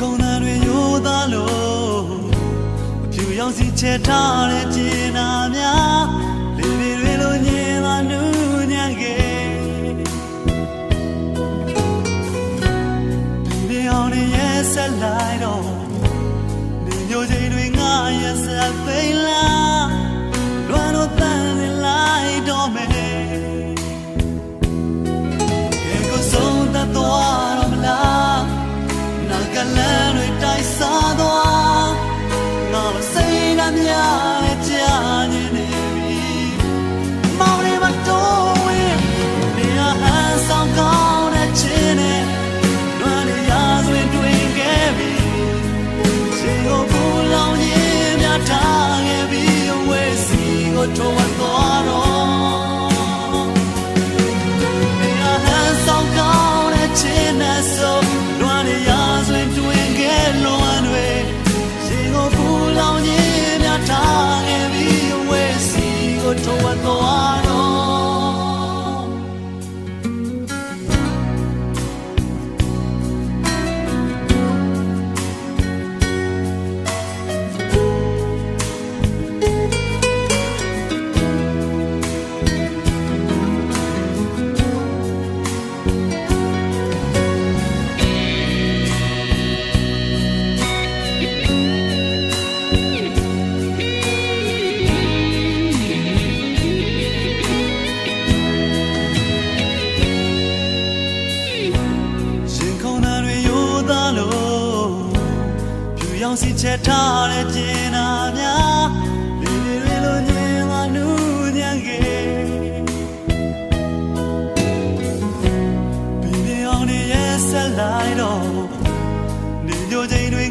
ခုံနာတွေရိုးသားလို့အဖြူရောင်စီချဲထားတဲ့ကျင်နာများလေလေတွေလိုညင်လာနူးညံ့ခဲ့ဒီအောင်ရဲ့ဆက်လိုက်တော့ဒီညိုချိန်တွေငါရဲ့ဆက်သိမ်းလာ to one more. ရောင်စီချက်ထားတဲ့ကျင်နာများလေးလေးတွေလိုညင်လာနူးညံ့ခဲ့ဘီနေအောင်ရဲ့ဆက်လိုက်တော့နေကြိုချိန်တွေ